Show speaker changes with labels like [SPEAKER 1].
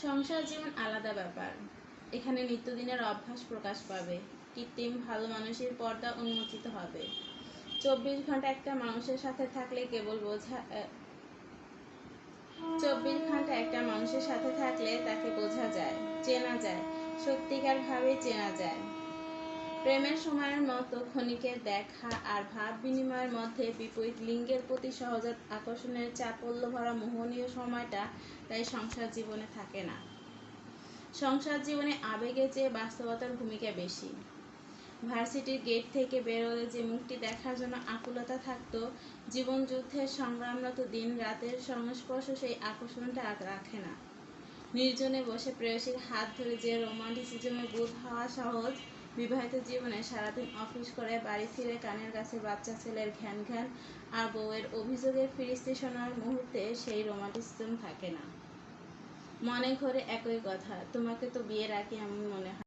[SPEAKER 1] সংসার জীবন আলাদা ব্যাপার। এখানে নিত্যদিনের অভ্যাস প্রকাশ পাবে। কৃত্রিম ভালো মানুষের পর্দা উন্মোচিত হবে। চব্বিশ ঘণ্টা একটা মানুষের সাথে থাকলে কেবল বোঝা চব্বিশ ঘণ্টা একটা মানুষের সাথে থাকলে তাকে বোঝা যায়, চেনা যায়, সত্যিকারভাবে চেনা যায়। প্রেমের সময়ের মতো ক্ষণিকের দেখা আর ভাব বিনিময়ের মধ্যে বিপরীত লিঙ্গের প্রতি সহজাত আকর্ষণের চাপল্য ভরা মোহনীয় সময়টা, তাই সংসার জীবনে থাকে না। সংসার জীবনে আবেগের চেয়ে বাস্তবতার ভূমিকা বেশি। ভার্সিটির গেট থেকে বেরোলে যে মুখটি দেখার জন্য আকুলতা থাকতো, জীবন যুদ্ধের সংগ্রামরত দিন রাতের সংস্পর্শ সেই আকর্ষণটা আর রাখে না। নির্জনে বসে প্রেয়সীর হাত ধরে যে রোমান্টিসিজমে বোধ হওয়া সহজ বিবাহিত জীবনে সারাদিন অফিস করে, বাড়ি ফিরে কানের কাছে বাচ্চা ছেলের ঘ্যান ঘ্যান আর বউয়ের অভিযোগের ফিরিস্তি শোনার মুহূর্তে সেই রোমান্টিসিজম থাকে না। মনে ঘরে একই কথা, তোমাকে তো বিয়ের আগে এমন মনে হয়